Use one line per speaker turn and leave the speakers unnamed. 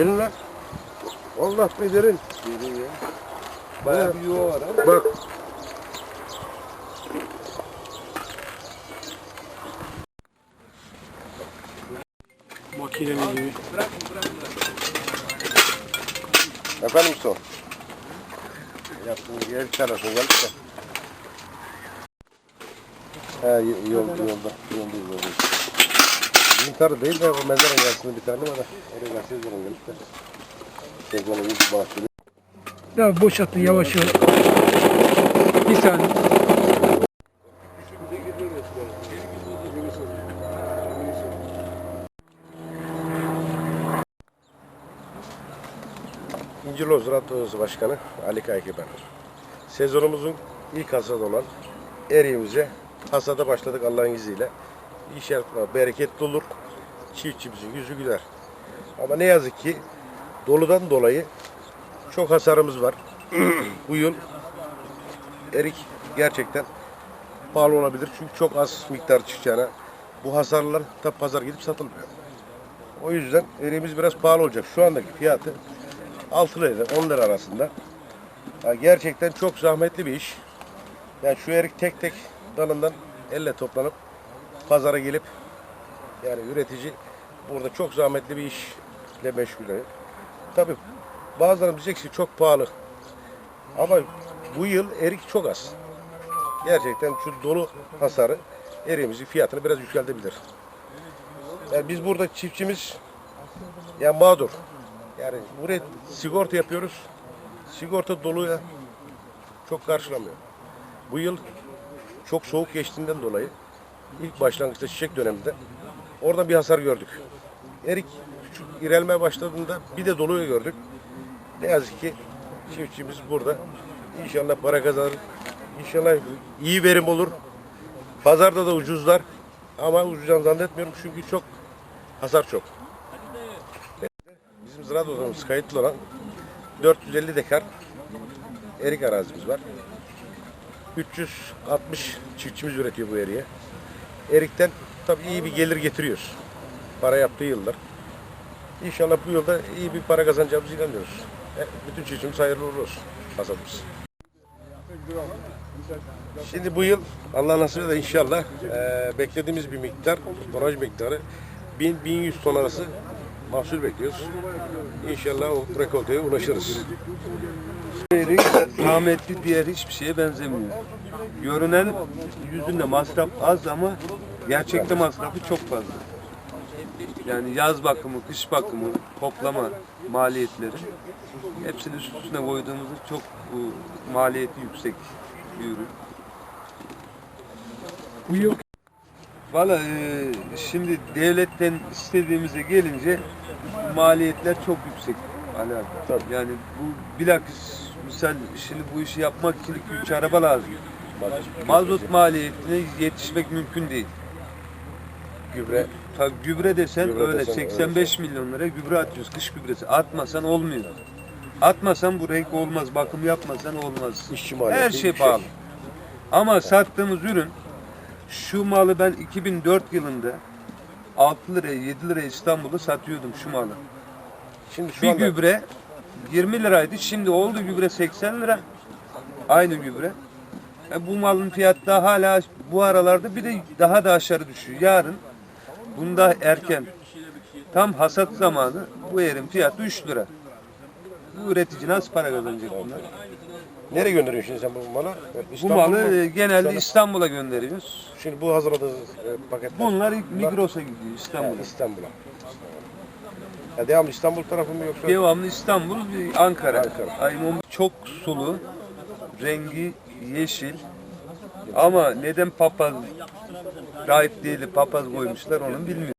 Gelin lan. Allah be derin.
Derin ya. Bayağı bir yuva var ha.
Bak.
Makineli gibi.
Efendim son. Yaptığınız yer çalışın geldik de. He y- yolda yolda. Yoldayız yoldayız. Bizim tarı değil de o mezarın karşısında bir tane var. Oraya karşıya zorun geldik de. Teknoloji bahçeli.
Ya boşaltın yavaş yavaş. Bir saniye.
İncil Ziraat Odası Başkanı Ali Kaykeper. Sezonumuzun ilk hasadı olan eriğimize hasada başladık Allah'ın izniyle. İnşallah bereketli olur. Çiftçimizin yüzü güler. Ama ne yazık ki doludan dolayı çok hasarımız var. Bu yıl erik gerçekten pahalı olabilir. Çünkü çok az miktar çıkacağına bu hasarlar da pazar gidip satılmıyor. O yüzden eriğimiz biraz pahalı olacak. Şu andaki fiyatı 6 lira 10 lira arasında. Ya gerçekten çok zahmetli bir iş. Yani şu erik tek tek dalından elle toplanıp pazara gelip yani üretici burada çok zahmetli bir işle meşgul. Tabii bazıları diyecek ki çok pahalı. Ama bu yıl erik çok az. Gerçekten şu dolu hasarı eriğimizin fiyatını biraz yükseltebilir. Yani biz burada çiftçimiz ya mağdur. Yani buraya sigorta yapıyoruz. Sigorta doluya çok karşılamıyor. Bu yıl çok soğuk geçtiğinden dolayı ilk başlangıçta çiçek döneminde orada bir hasar gördük. Erik küçük irelmeye başladığında bir de doluyu gördük. Ne yazık ki çiftçimiz burada inşallah para kazanır. İnşallah iyi verim olur. Pazarda da ucuzlar. Ama ucuzdan zannetmiyorum çünkü çok hasar çok. Bizim ziraat odamız kayıtlı olan 450 dekar erik arazimiz var. 360 çiftçimiz üretiyor bu eriği. Erikten tabii iyi bir gelir getiriyoruz. Para yaptığı yıllar. İnşallah bu yılda iyi bir para kazanacağımızı inanıyoruz. E, Bütün çiftçimiz hayırlı uğurlu olsun. Hasadımız. Şimdi bu yıl Allah nasip eder inşallah e, beklediğimiz bir miktar, tonaj miktarı 1000-1100 ton arası mahsul bekliyoruz. İnşallah o rekolteye ulaşırız.
Erik rahmetli diğer hiçbir şeye benzemiyor. Görünen yüzünde masraf az ama gerçekte masrafı çok fazla. Yani yaz bakımı, kış bakımı, toplama maliyetleri hepsini üst üstüne koyduğumuzda çok bu, maliyeti yüksek bir ürün.
Bu yıl
Valla e, şimdi devletten istediğimize gelince maliyetler çok yüksek. Ali abi. Yani bu bilakis misal şimdi bu işi yapmak için 2-3 araba lazım. Mazot maliyetine yetişmek mümkün değil.
Gübre
Tabii gübre desen
Gübre
öyle
desen
85 milyon lira gübre atıyoruz kış gübresi. Atmasan olmuyor. Atmasan bu renk olmaz, bakım yapmasan olmaz.
işçi maliyeti.
Her şey pahalı. Ama sattığımız ürün şu malı ben 2004 yılında 6 liraya 7 liraya İstanbul'da satıyordum şu malı.
Şimdi şu
Bir
anda
gübre 20 liraydı. Şimdi oldu gübre 80 lira. Aynı gübre. E bu malın fiyatı da hala bu aralarda bir de daha da aşağı düşüyor. Yarın bunda erken tam hasat zamanı bu yerin fiyatı 3 lira. Bu üretici nasıl para kazanacak bunlar?
nereye gönderiyorsun şimdi sen bu malı?
Bu
İstanbul
malı
mu?
e, genelde İstanbul'a gönderiyoruz.
Şimdi bu hazırladığınız e, paketler.
Bunlar Migros'a gidiyor İstanbul'a.
İstanbul'a. Ya devamlı İstanbul tarafı mı yoksa?
Devamlı İstanbul, Ankara.
Ankara.
Aynen çok sulu, rengi yeşil. Ama neden papaz, rahip değil de papaz koymuşlar onu bilmiyorum.